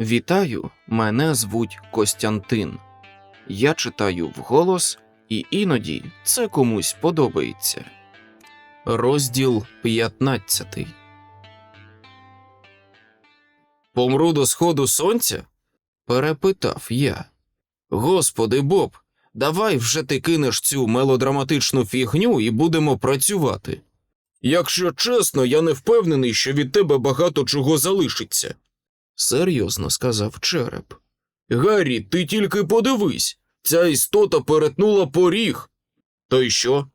Вітаю, мене звуть Костянтин. Я читаю вголос, і іноді це комусь подобається. Розділ 15 Помру до сходу сонця? перепитав я. Господи Боб, давай вже ти кинеш цю мелодраматичну фігню і будемо працювати. Якщо чесно, я не впевнений, що від тебе багато чого залишиться, серйозно сказав череп. Гаррі, ти тільки подивись, ця істота перетнула поріг. То й що?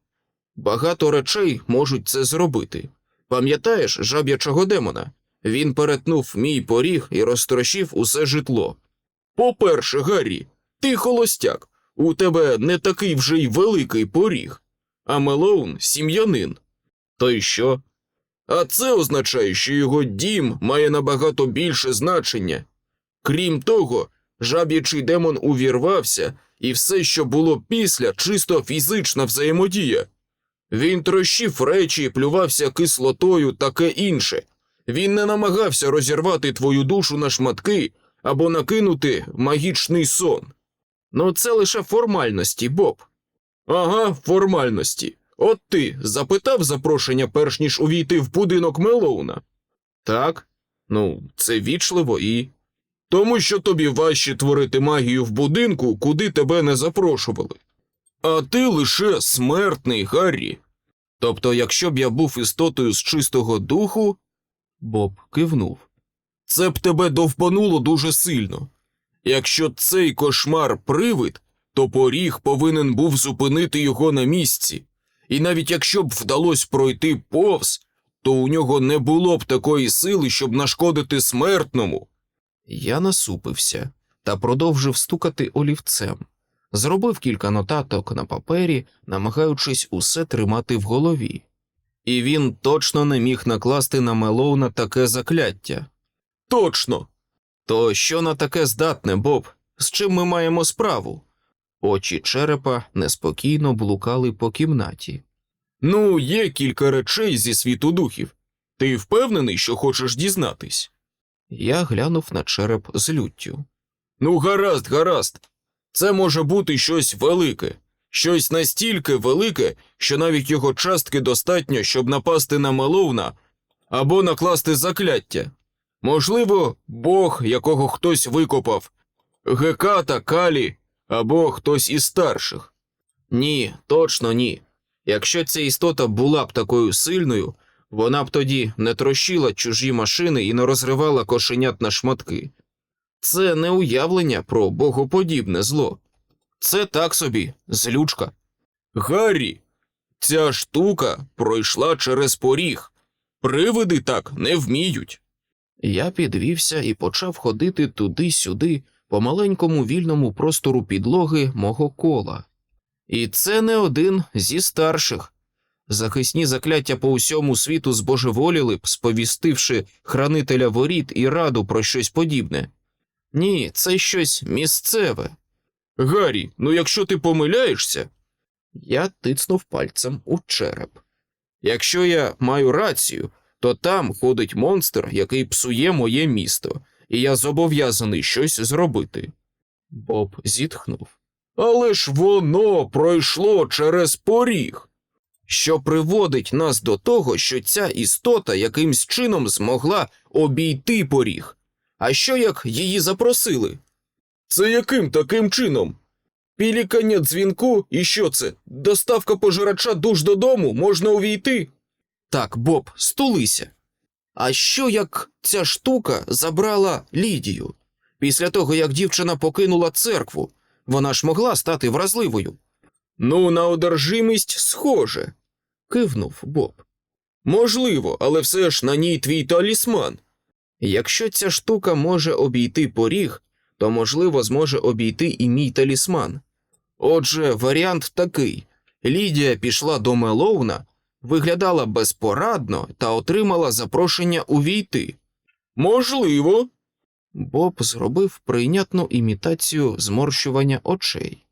Багато речей можуть це зробити. Пам'ятаєш жаб'ячого демона? Він перетнув мій поріг і розтрощив усе житло. По-перше, Гаррі, ти холостяк, у тебе не такий вже й великий поріг, а Мелоун сім'янин. То й що? А це означає, що його дім має набагато більше значення. Крім того, жаб'ячий демон увірвався, і все, що було після, чисто фізична взаємодія. Він трощив речі, плювався кислотою, таке інше. Він не намагався розірвати твою душу на шматки або накинути магічний сон. Ну, це лише формальності, Боб. Ага, формальності. От ти запитав запрошення, перш ніж увійти в будинок Мелоуна? Так. Ну, це вічливо і. Тому що тобі важче творити магію в будинку, куди тебе не запрошували. А ти лише смертний, Гаррі. Тобто, якщо б я був істотою з чистого духу. Боб кивнув. Це б тебе довпануло дуже сильно. Якщо цей кошмар привид, то поріг повинен був зупинити його на місці. І навіть якщо б вдалося пройти повз, то у нього не було б такої сили, щоб нашкодити смертному. Я насупився та продовжив стукати олівцем. Зробив кілька нотаток на папері, намагаючись усе тримати в голові. І він точно не міг накласти на Мелоуна таке закляття. Точно. То що на таке здатне, Боб? З чим ми маємо справу? Очі черепа неспокійно блукали по кімнаті. Ну, є кілька речей зі світу духів. Ти впевнений, що хочеш дізнатись? Я глянув на череп з люттю. Ну, гаразд, гаразд. Це може бути щось велике, щось настільки велике, що навіть його частки достатньо, щоб напасти на Мелоуна або накласти закляття. Можливо, Бог, якого хтось викопав, Геката, Калі або хтось із старших. Ні, точно ні. Якщо ця істота була б такою сильною, вона б тоді не трощила чужі машини і не розривала кошенят на шматки. Це не уявлення про богоподібне зло. Це так собі, злючка. Гаррі, ця штука пройшла через поріг. Привиди так не вміють. Я підвівся і почав ходити туди-сюди по маленькому вільному простору підлоги мого кола. І це не один зі старших. Захисні закляття по усьому світу збожеволіли б, сповістивши хранителя воріт і раду про щось подібне. Ні, це щось місцеве. Гаррі, ну якщо ти помиляєшся. Я тицнув пальцем у череп. Якщо я маю рацію, то там ходить монстр, який псує моє місто, і я зобов'язаний щось зробити. Боб зітхнув. Але ж воно пройшло через поріг, що приводить нас до того, що ця істота якимсь чином змогла обійти поріг. А що як її запросили? Це яким таким чином? Пілікання дзвінку, і що це? Доставка пожирача душ додому можна увійти? Так, Боб, стулися. А що як ця штука забрала Лідію? Після того, як дівчина покинула церкву, вона ж могла стати вразливою. Ну, на одержимість схоже, кивнув Боб. Можливо, але все ж на ній твій талісман. Якщо ця штука може обійти поріг, то можливо зможе обійти і мій талісман. Отже, варіант такий: Лідія пішла до Мелоуна, виглядала безпорадно та отримала запрошення увійти. Можливо. Боб зробив прийнятну імітацію зморщування очей.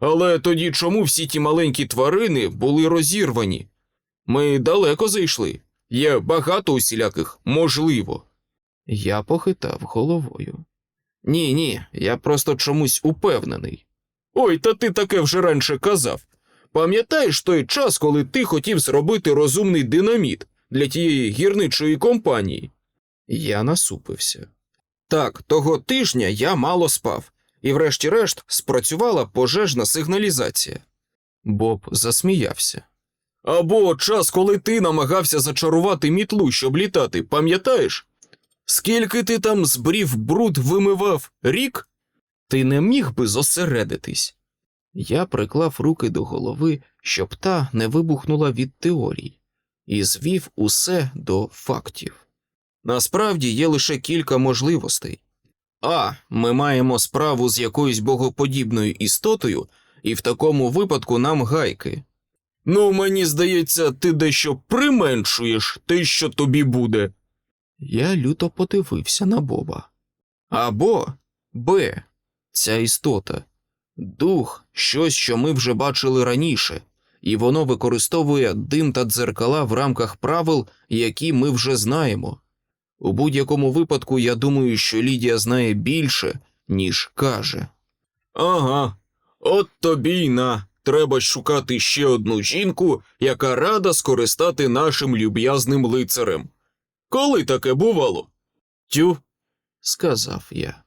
Але тоді чому всі ті маленькі тварини були розірвані? Ми далеко зайшли. Є багато усіляких можливо. Я похитав головою. Ні, ні, я просто чомусь упевнений. Ой, та ти таке вже раніше казав. Пам'ятаєш той час, коли ти хотів зробити розумний динаміт для тієї гірничої компанії? Я насупився. Так, того тижня я мало спав, і врешті-решт спрацювала пожежна сигналізація. Боб засміявся. Або час, коли ти намагався зачарувати мітлу, щоб літати, пам'ятаєш? Скільки ти там збрів бруд вимивав рік? Ти не міг би зосередитись. Я приклав руки до голови, щоб та не вибухнула від теорій, і звів усе до фактів. Насправді є лише кілька можливостей. А. Ми маємо справу з якоюсь богоподібною істотою, і в такому випадку нам гайки. Ну, мені здається, ти дещо применшуєш те, що тобі буде. Я люто подивився на Боба. Або Б. Ця істота. Дух щось, що ми вже бачили раніше, і воно використовує дим та дзеркала в рамках правил, які ми вже знаємо. У будь-якому випадку я думаю, що Лідія знає більше, ніж каже. Ага, от тобі й на. Треба шукати ще одну жінку, яка рада скористати нашим люб'язним лицарем. Коли таке бувало? Тю, сказав я.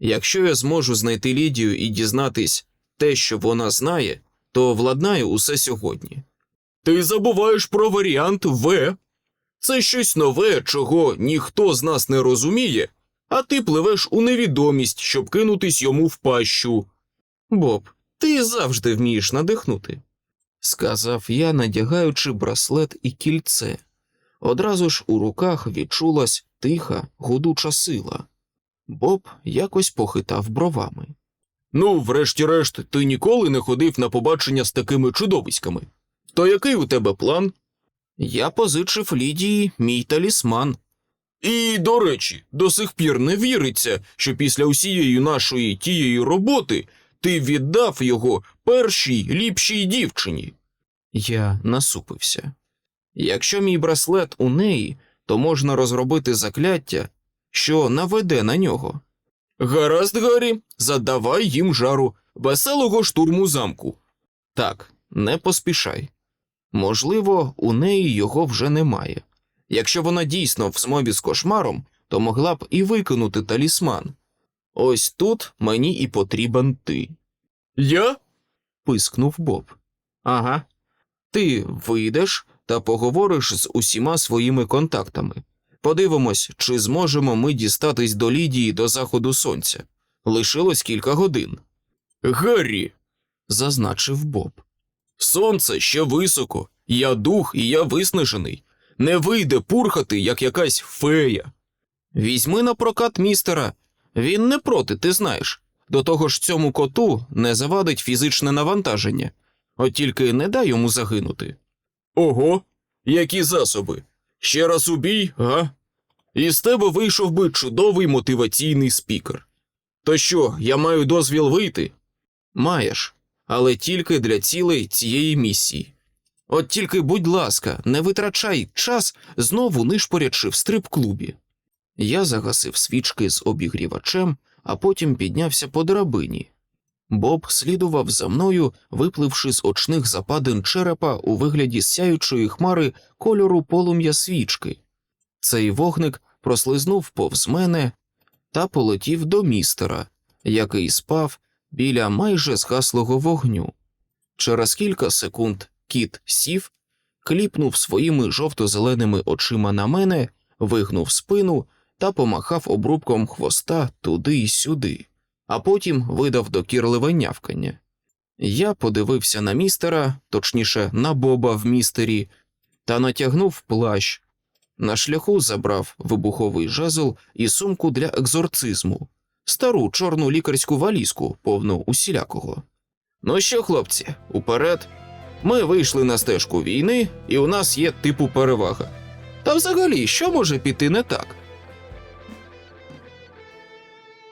Якщо я зможу знайти Лідію і дізнатись те, що вона знає, то владнаю усе сьогодні. Ти забуваєш про варіант В. Це щось нове, чого ніхто з нас не розуміє, а ти пливеш у невідомість, щоб кинутись йому в пащу. Боб, ти завжди вмієш надихнути, сказав я, надягаючи браслет і кільце. Одразу ж у руках відчулась тиха, гудуча сила. Боб якось похитав бровами. Ну, врешті-решт, ти ніколи не ходив на побачення з такими чудовиськами. То який у тебе план? Я позичив Лідії мій талісман. І, до речі, до сих пір не віриться, що після усієї нашої тієї роботи ти віддав його першій ліпшій дівчині. Я насупився. Якщо мій браслет у неї, то можна розробити закляття, що наведе на нього. Гаразд, Гаррі, задавай їм жару веселого штурму замку. Так, не поспішай. Можливо, у неї його вже немає. Якщо вона дійсно в змові з кошмаром, то могла б і викинути талісман. Ось тут мені і потрібен ти. Я? пискнув Боб. Ага. Ти вийдеш та поговориш з усіма своїми контактами. Подивимось, чи зможемо ми дістатись до Лідії до заходу сонця. Лишилось кілька годин. Гаррі, зазначив Боб. Сонце ще високо, я дух і я виснажений. Не вийде пурхати, як якась фея. Візьми на прокат містера. Він не проти, ти знаєш. До того ж, цьому коту не завадить фізичне навантаження, от тільки не дай йому загинути. Ого, які засоби. Ще раз убій, га? Із тебе вийшов би чудовий мотиваційний спікер. То що, я маю дозвіл вийти? Маєш, але тільки для цілей цієї місії. От тільки, будь ласка, не витрачай час, знову нишпорячи в стрип-клубі. Я загасив свічки з обігрівачем, а потім піднявся по драбині. Боб слідував за мною, випливши з очних западин черепа у вигляді сяючої хмари кольору полум'я свічки. Цей вогник прослизнув повз мене та полетів до містера, який спав біля майже згаслого вогню. Через кілька секунд кіт сів, кліпнув своїми жовто-зеленими очима на мене, вигнув спину та помахав обрубком хвоста туди й сюди, а потім видав докірливе нявкання. Я подивився на містера, точніше, на Боба в містері, та натягнув плащ. На шляху забрав вибуховий жезл і сумку для екзорцизму, стару чорну лікарську валізку, повну усілякого. Ну що, хлопці, уперед. Ми вийшли на стежку війни, і у нас є типу перевага. Та взагалі, що може піти не так?